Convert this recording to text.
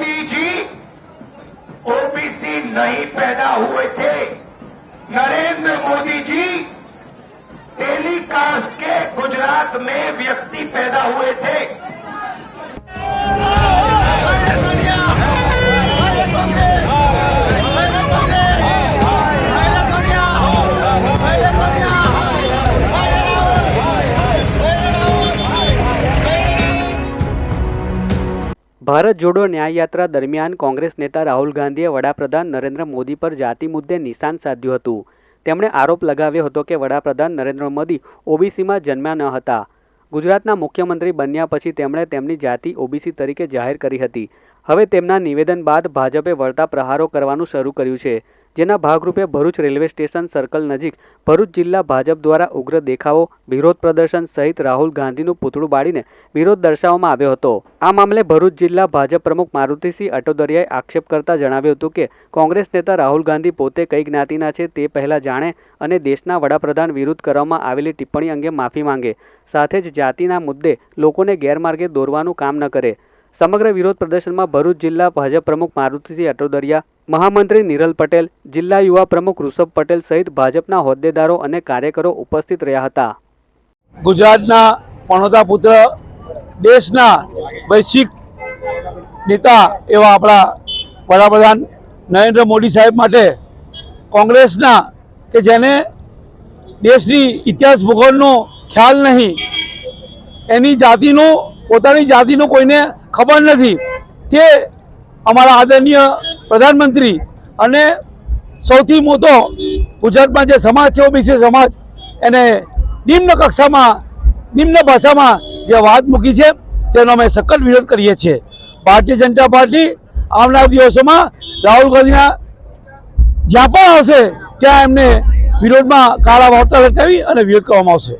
Modi ji, OBC नहीं पैदा हुए थे। नरेंद्र मोदी जी, टेलीकास्ट के गुजरात में व्यक्ति पैदा हुए थे। ભારત જોડો ન્યાય યાત્રા દરમિયાન કોંગ્રેસ નેતા રાહુલ ગાંધીએ વડાપ્રધાન નરેન્દ્ર મોદી પર જાતિ મુદ્દે નિશાન સાધ્યું હતું. તેમણે આરોપ લગાવ્યો હતો કે વડાપ્રધાન નરેન્દ્ર મોદી ઓબીસીમાં જન્મ્યા ન હતા. ગુજરાતના મુખ્યમંત્રી બન્યા પછી તેમણે તેમની જાતિ ઓબીસી તરીકે જાહેર કરી હતી. હવે તેમના નિવેદન બાદ ભાજપે વળતા પ્રહારો કરવાનું શરૂ કર્યું છે, જેના ભાગરૂપે ભરૂચ રેલવે સ્ટેશન સર્કલ નજીક ભરૂચ જિલ્લા ભાજપ દ્વારા ઉગ્ર દેખાવો, વિરોધ પ્રદર્શન સહિત રાહુલ ગાંધીનું પૂતળું બાળીને વિરોધ દર્શાવવામાં આવ્યો હતો. આ મામલે ભરૂચ જિલ્લા ભાજપ પ્રમુખ મારુતિસિંહ અટોદરિયાએ આક્ષેપ કરતા જણાવ્યું હતું કે, કોંગ્રેસ નેતા રાહુલ ગાંધી પોતે કઈ જ્ઞાતિના છે તે પહેલાં જાણે અને દેશના વડાપ્રધાન વિરુદ્ધ કરવામાં આવેલી ટિપ્પણી અંગે માફી માંગે. સાથે જ જાતિના મુદ્દે લોકોને ગેરમાર્ગે દોરવાનું કામ ન કરે. સમગ્ર વિરોધ પ્રદર્શનમાં ભરૂચ જિલ્લા ભાજપ પ્રમુખ મારુતિસિંહ અટોદરિયા, મહામંત્રી નિરલ પટેલ, જિલ્લા યુવા પ્રમુખ ઋષભ પટેલ સહિત ભાજપના હોદ્દેદારો અને કાર્યકરો ઉપસ્થિત રહ્યા હતા. ગુજરાતના પણોતા પુત્ર, દેશના વૈશ્વિક નેતા એવા આપણા વડાપ્રધાન નરેન્દ્ર મોદી સાહેબ માટે કોંગ્રેસના કે જેને દેશની ઇતિહાસ ભૂગોળનો ખ્યાલ નહીં, એની જાતિનું, પોતાની જાતિનું કોઈને ખબર નથી કે અમારા આદરણીય પ્રધાનમંત્રી અને સૌથી મોટો ગુજરાતમાં જે સમાજ છે, ઓબીસી સમાજ, એને નિમ્ન કક્ષામાં, નિમ્ન ભાષામાં જે વાત મૂકી છે, તેનો અમે સખત વિરોધ કરીએ છીએ. ભારતીય જનતા પાર્ટી આવનાર દિવસોમાં રાહુલ ગાંધીના જ્યાં પણ આવશે, ત્યાં એમને વિરોધમાં કાળા વાર્તા લટકાવી અને વિરોધ કરવામાં આવશે.